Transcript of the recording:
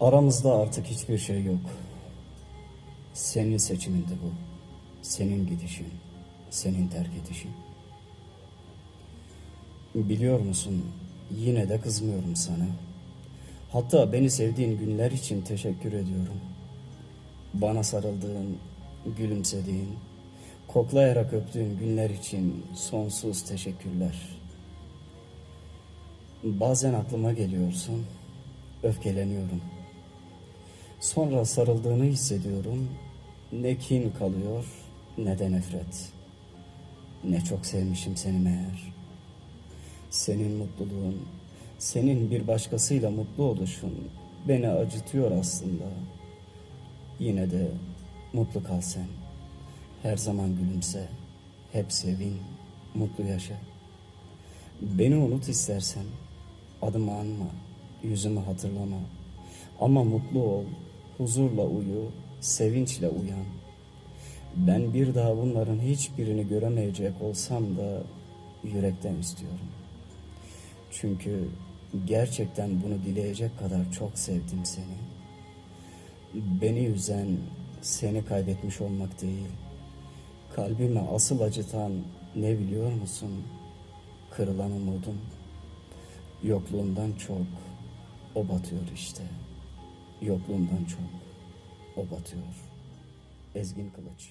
Aramızda artık hiçbir şey yok. Senin seçimindi bu. Senin gidişin, senin terk edişin. Biliyor musun, yine de kızmıyorum sana. Hatta beni sevdiğin günler için teşekkür ediyorum. Bana sarıldığın, gülümsediğin, koklayarak öptüğün günler için sonsuz teşekkürler. Bazen aklıma geliyorsun, öfkeleniyorum. Sonra sarıldığını hissediyorum. Ne kin kalıyor ne de nefret. Ne çok sevmişim seni meğer. Senin mutluluğun, senin bir başkasıyla mutlu oluşun beni acıtıyor aslında. Yine de mutlu kal sen. Her zaman gülümse, hep sevin, mutlu yaşa. Beni unut istersen, adımı anma, yüzümü hatırlama. Ama mutlu ol, huzurla uyu, sevinçle uyan. Ben bir daha bunların hiçbirini göremeyecek olsam da yürekten istiyorum. Çünkü gerçekten bunu dileyecek kadar çok sevdim seni. Beni üzen seni kaybetmiş olmak değil. Kalbime asıl acıtan ne biliyor musun? Kırılan umudum. Yokluğundan çok o batıyor işte. Yokluğundan çok o batıyor. Ezgin Kılıç